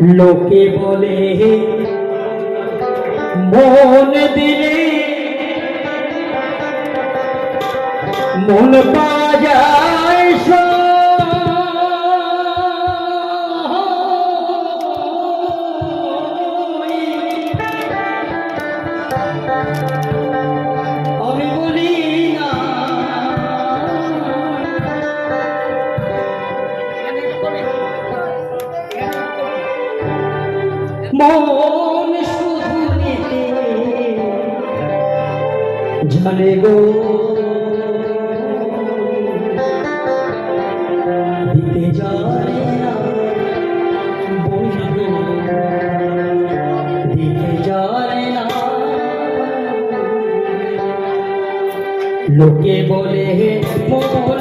লোকে বলে মন দিলে মন পাওয়া যায় সই। মন শুধু নিতে। জানে গো, দিতে জানে না। বন্ধু, দিতে জানে না। লোকে বলে মন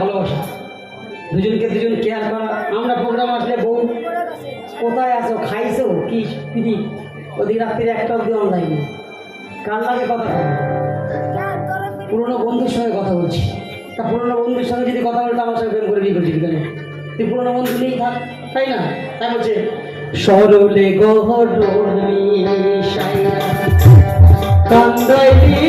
ভালোবাসা। দুজনকে দুজন কেয়ার করা। আমরা প্রোগ্রাম আসলে বউ কোথায় আছো, খাইছো, কি পিদি? ওদিকে রাত্রিরে একটা অব্দি অনলাইন কার লাগে কথা? পুরনো বন্ধুর সঙ্গে কথা বলছি। তা পুরনো বন্ধুর সঙ্গে যদি কথা বলতে আমার সঙ্গে প্রেম করে বিয়ে করছিস কেন? তুই পুরনো বন্ধু নেই থাক, তাই না? তাই বলছে, সরলে গহরমি কান্দাইলি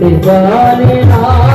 না দিতে জানে না